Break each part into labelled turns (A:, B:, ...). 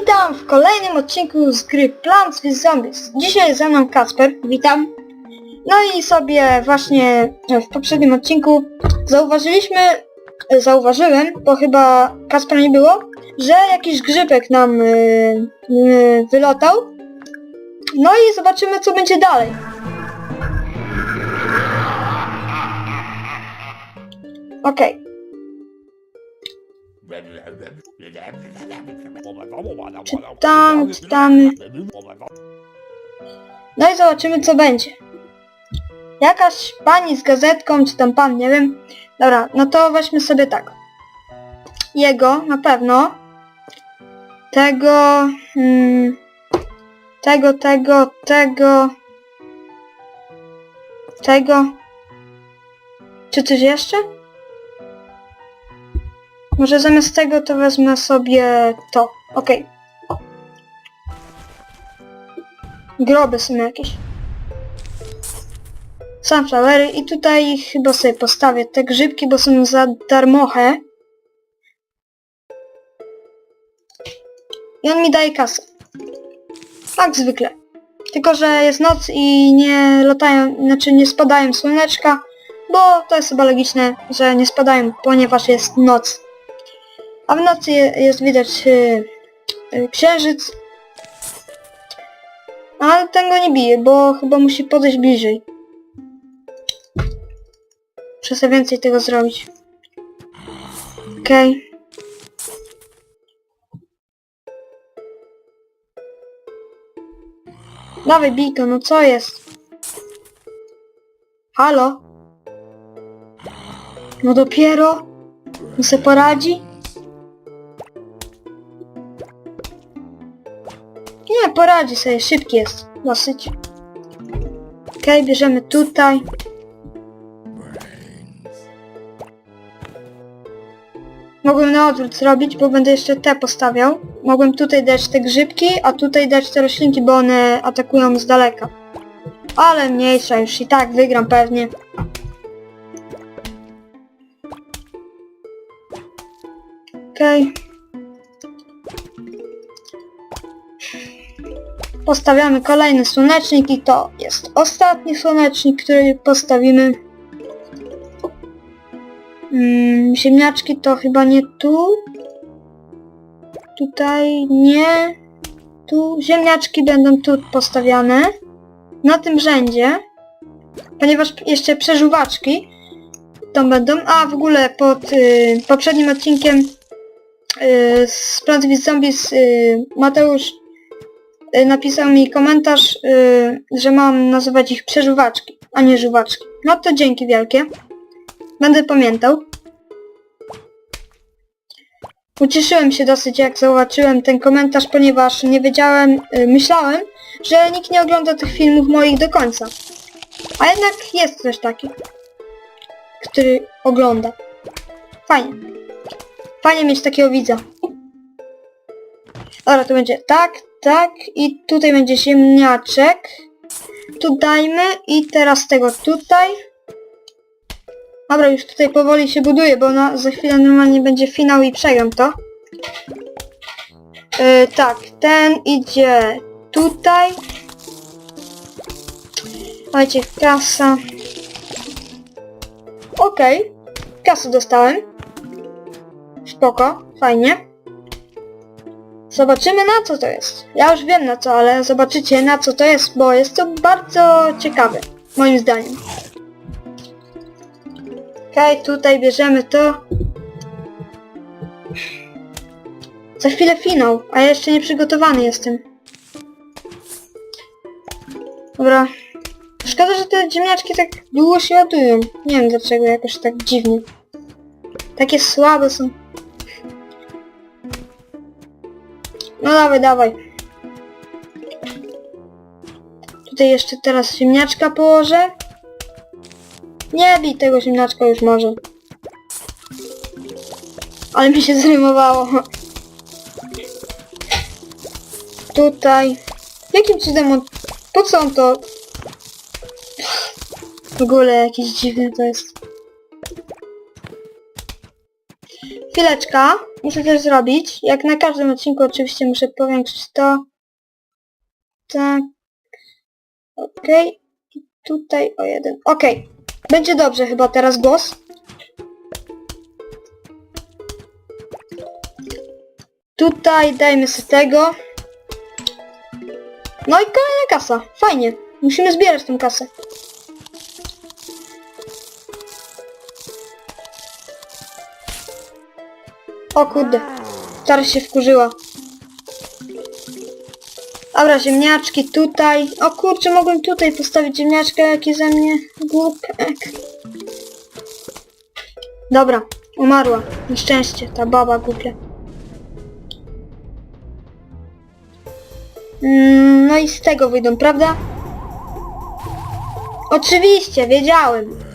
A: Witam w kolejnym odcinku z gry Plants vs Zombies. Dzisiaj ze mną Kasper, witam. No i sobie właśnie w poprzednim odcinku zauważyliśmy, e, zauważyłem, bo chyba Kaspera nie było, że jakiś grzybek nam yy, yy, wylotał. No i zobaczymy co będzie dalej. Okej. Czytam, czytamy. No i zobaczymy co będzie. Jakaś pani z gazetką, czy tam pan, nie wiem. Dobra, no to weźmy sobie tak. Jego, na pewno. Tego... Mm, tego, tego, tego... Tego... Czy coś jeszcze? Może zamiast tego to wezmę sobie to. Okej. Groby są jakieś. Sunflowery i tutaj chyba sobie postawię te grzybki, bo są za darmochę. I on mi daje kasę. Jak zwykle. Tylko, że jest noc i nie latają, znaczy nie spadają słoneczka, bo to jest chyba logiczne, że nie spadają, ponieważ jest noc. A w nocy je, jest widać y, y, księżyc. Ale ten go nie bije, bo chyba musi podejść bliżej. Sobie więcej tego zrobić. Okej. Dawaj Biko, no co jest? Halo? No dopiero? On se poradzi? Poradzi sobie, szybki jest. Dosyć. Okej, bierzemy tutaj. Mogłem na odwrót zrobić, bo będę jeszcze te postawiał. Mogłem tutaj dać te grzybki, a tutaj dać te roślinki, bo one atakują z daleka. Ale mniejsza, już i tak wygram pewnie. Okej. Postawiamy kolejny słonecznik i to jest ostatni słonecznik, który postawimy. Mm, ziemniaczki to chyba nie tu. Tutaj nie. Tu ziemniaczki będą tu postawiane. Na tym rzędzie. Ponieważ jeszcze przeżuwaczki tam będą. A w ogóle pod y, poprzednim odcinkiem y, z Plants vs Zombies y, Mateusz napisał mi komentarz, y, że mam nazywać ich przeżuwaczki, a nie żuwaczki. No to dzięki wielkie. Będę pamiętał. Ucieszyłem się dosyć jak zobaczyłem ten komentarz, ponieważ nie wiedziałem, y, myślałem, że nikt nie ogląda tych filmów moich do końca. A jednak jest ktoś taki, który ogląda. Fajnie. Fajnie mieć takiego widza. Dobra, to będzie tak, tak i tutaj będzie ziemniaczek. Tu dajmy i teraz tego tutaj. Dobra, już tutaj powoli się buduje, bo na, za chwilę normalnie będzie finał i przegram to. Yy, tak, ten idzie tutaj. Dajcie kasa. Okej, kasę dostałem. Spoko, fajnie. Zobaczymy na co to jest. Ja już wiem na co, ale zobaczycie na co to jest, bo jest to bardzo ciekawe, moim zdaniem. Okej, tutaj bierzemy to. Za chwilę finał, a ja jeszcze nie przygotowany jestem. Dobra. Szkoda, że te ziemniaczki tak długo się ładują. Nie wiem dlaczego, jakoś tak dziwnie. Takie słabe są. No dawaj, dawaj. Tutaj jeszcze teraz ziemniaczka położę. Nie bij tego ziemniaczka już może. Ale mi się zrymowało. Tutaj. Jakim cudem on... Po co on to... W ogóle jakieś dziwne to jest. Chwileczka. Muszę coś zrobić. Jak na każdym odcinku oczywiście muszę powiększyć to. Tak. Okej. I tutaj o jeden. Okej. Będzie dobrze chyba teraz głos. Tutaj dajmy sobie tego. No i kolejna kasa. Fajnie. Musimy zbierać tą kasę. O kurde. Stara się wkurzyła. Dobra, ziemniaczki tutaj. O kurczę, mogłem tutaj postawić ziemniaczkę, jaki ze mnie głupek. Dobra, umarła. Nieszczęście, ta baba głupia. Mm, no i z tego wyjdą, prawda? Oczywiście, wiedziałem.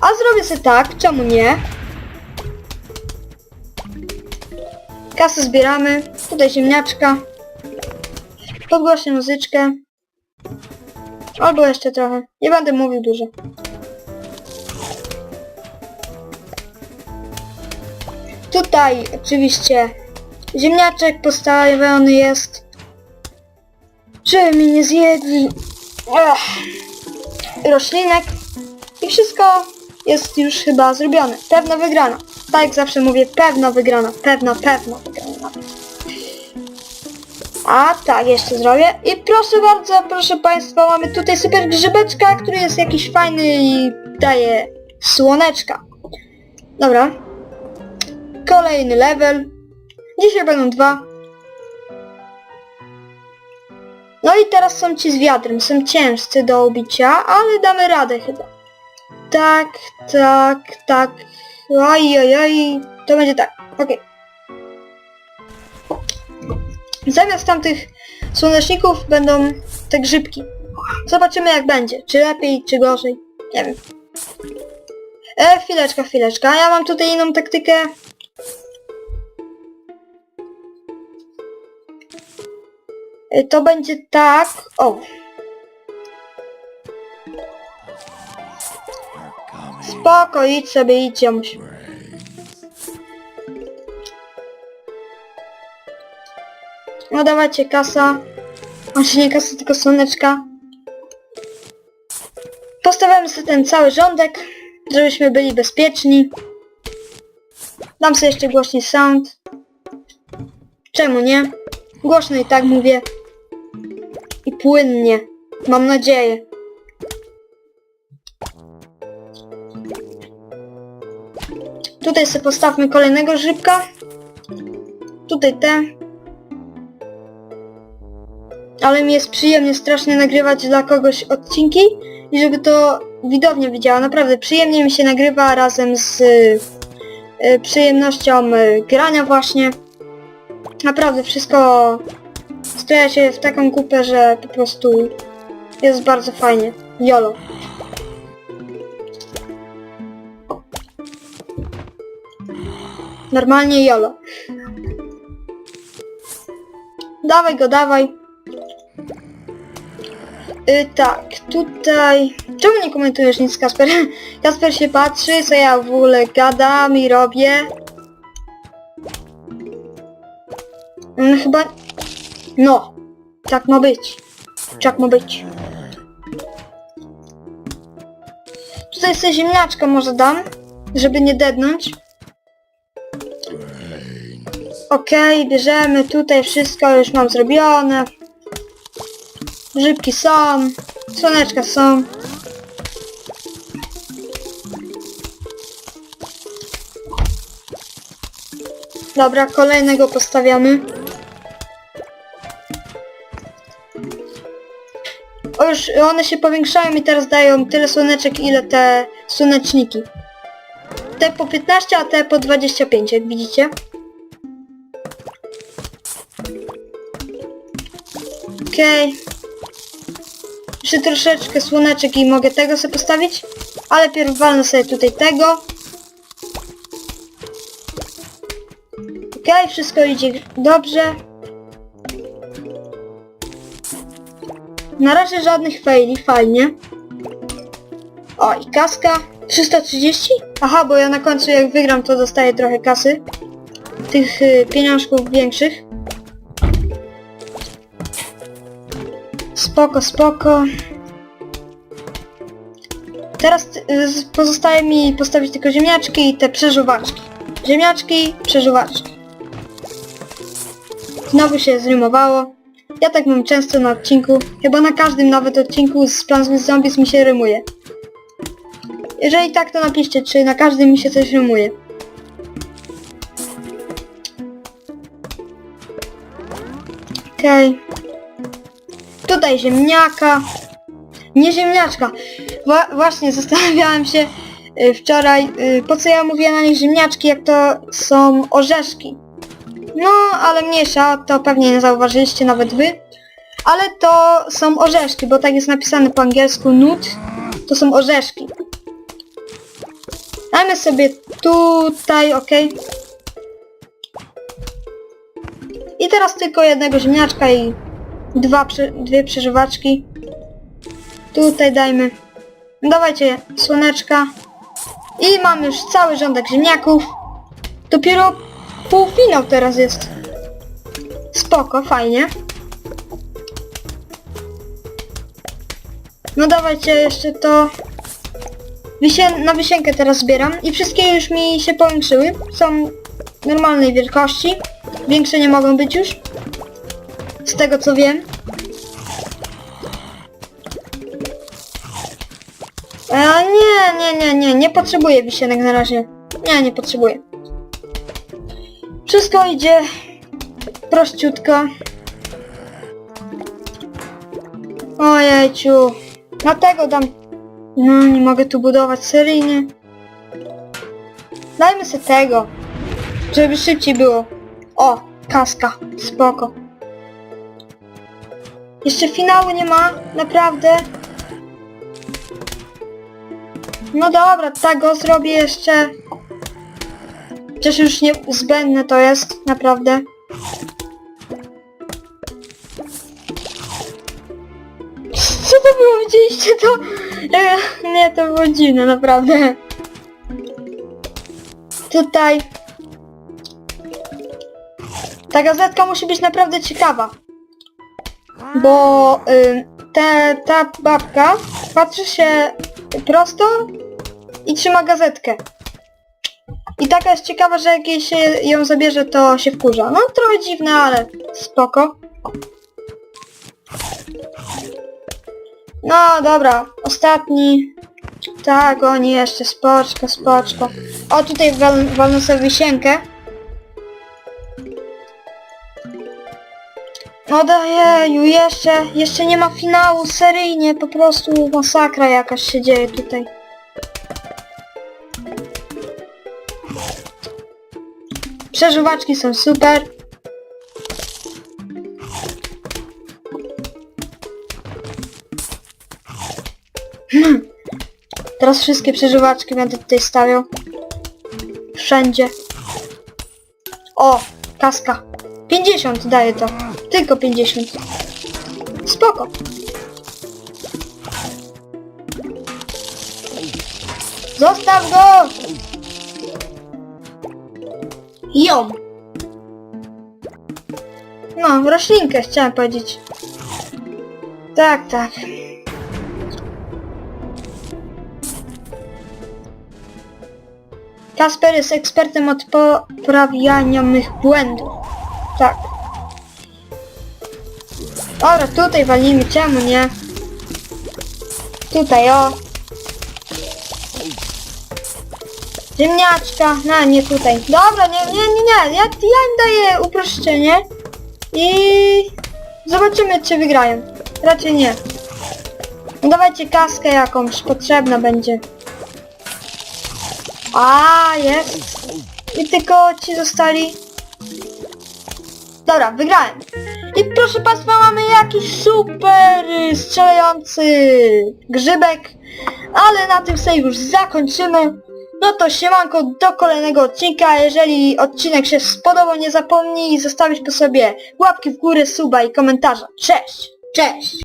A: A zrobię sobie tak, czemu nie? Kasę zbieramy, tutaj ziemniaczka. Podgłoszę muzyczkę. Albo jeszcze trochę. Nie będę mówił dużo. Tutaj oczywiście ziemniaczek postawiony jest, żeby mi nie zjedli Ech. roślinek i wszystko jest już chyba zrobione. Pewna wygrana. Tak jak zawsze mówię, pewna wygrana. Pewna, pewna wygrana. A tak, jeszcze zrobię. I proszę bardzo, proszę Państwa, mamy tutaj super grzybeczka, który jest jakiś fajny i daje słoneczka. Dobra. Kolejny level. Dzisiaj będą dwa. No i teraz są ci z wiatrem. Są ciężcy do ubicia, ale damy radę chyba. Tak, tak, tak. Oj, oj, oj. To będzie tak. Okej. Zamiast tamtych słoneczników będą te grzybki. Zobaczymy jak będzie. Czy lepiej, czy gorzej. Nie wiem. E, chwileczka, chwileczka. Ja mam tutaj inną taktykę. E, To będzie tak. O. Spoko, idź sobie, idź jomuś. No dawajcie kasa. Znaczy nie kasa, tylko słoneczka. Postawiamy sobie ten cały rządek, żebyśmy byli bezpieczni. Dam sobie jeszcze głośniej sound. Czemu nie? Głośno i tak mówię. I płynnie. Mam nadzieję. Tutaj sobie postawmy kolejnego grzybka. Tutaj te. Ale mi jest przyjemnie strasznie nagrywać dla kogoś odcinki i żeby to widownia widziała. Naprawdę przyjemnie mi się nagrywa razem z y, y, przyjemnością y, grania właśnie. Naprawdę wszystko skleja się w taką kupę, że po prostu jest bardzo fajnie. Jolo. Normalnie jolo. Dawaj go, dawaj. Y, tak, tutaj... Czemu nie komentujesz nic, Kasper? Kasper się patrzy, co ja w ogóle gadam i robię. On chyba... No, tak ma być. Tak ma być. Tutaj sobie ziemniaczka może dam, żeby nie dednąć. Okej, bierzemy tutaj wszystko, już mam zrobione. Grzybki są, słoneczka są. Dobra, kolejnego postawiamy. O już, one się powiększają i teraz dają tyle słoneczek, ile te słoneczniki. Te po 15, a te po 25, jak widzicie. Okej. Jeszcze troszeczkę słoneczek i mogę tego sobie postawić. Ale pierw walnę sobie tutaj tego. Okej, wszystko idzie dobrze. Na razie żadnych faili, fajnie. O, i kaska. 330? Aha, bo ja na końcu jak wygram to dostaję trochę kasy. Tych y, pieniążków większych. Spoko, spoko. Teraz y, pozostaje mi postawić tylko ziemniaczki i te przeżuwaczki. Ziemniaczki, przeżuwaczki. Znowu się zrymowało. Ja tak mam często na odcinku. Chyba na każdym nawet odcinku z Plants vs Zombies mi się rymuje. Jeżeli tak, to napiszcie, czy na każdym mi się coś rymuje. Okej. Tutaj ziemniaka. Nie ziemniaczka. Wła właśnie zastanawiałem się y, wczoraj, y, po co ja mówię na nich ziemniaczki, jak to są orzeszki. No, ale mniejsza, to pewnie nie zauważyliście nawet wy. Ale to są orzeszki, bo tak jest napisane po angielsku nut. To są orzeszki. Dajmy sobie tutaj, ok. I teraz tylko jednego ziemniaczka i dwa, dwie przeżywaczki. Tutaj dajmy. Dawajcie słoneczka. I mamy już cały rządek ziemniaków. Dopiero półfinał teraz jest. Spoko, fajnie. No dawajcie jeszcze to. Wisien na wisienkę teraz zbieram i wszystkie już mi się powiększyły. Są normalnej wielkości. Większe nie mogą być już. Z tego co wiem. E, nie, nie, nie, nie, nie potrzebuję wisienek na razie. Nie, nie potrzebuję. Wszystko idzie prościutko. Ojejciu. Dlatego dam... No, nie mogę tu budować seryjnie. Dajmy sobie tego. Żeby szybciej było. O, kaska. Spoko. Jeszcze finału nie ma? Naprawdę? No dobra, tak go zrobię jeszcze. Przecież już nie zbędne to jest, naprawdę. Co to było? Widzieliście to? Nie, to było dziwne, naprawdę. Tutaj. Ta gazetka musi być naprawdę ciekawa. Bo y, te, ta babka patrzy się prosto i trzyma gazetkę. I taka jest ciekawa, że jak jej się ją zabierze, to się wkurza. No trochę dziwne, ale spoko. No dobra, ostatni. Tak, oni jeszcze, spoczko, spoczko. O, tutaj wal, walnę sobie wisienkę. No dajeju, jeszcze, jeszcze nie ma finału, seryjnie, po prostu masakra jakaś się dzieje tutaj. Przeżuwaczki są super. Hmm. Teraz wszystkie przeżywaczki będę tutaj stawiał. Wszędzie. O, kaska. 50 daje to. Tylko 50. Spoko. Zostaw go! Ją! No, roślinkę chciałem powiedzieć. Tak, tak. Kasper jest ekspertem od poprawiania mych błędów. Tak. Dobra, tutaj walimy, czemu nie? Tutaj, o. Ziemniaczka, no nie tutaj. Dobra, nie, nie, nie, nie, ja, ja im daję uproszczenie i zobaczymy czy wygrają. Raczej nie. No dawajcie kaskę jakąś, potrzebna będzie. A, jest. I tylko ci zostali. Dobra, wygrałem. I proszę Państwa, mamy jakiś super strzelający grzybek. Ale na tym sobie już zakończymy. No to siemanko do kolejnego odcinka. Jeżeli odcinek się spodobał, nie zapomnij zostawić po sobie łapki w górę, suba i komentarza. Cześć! Cześć!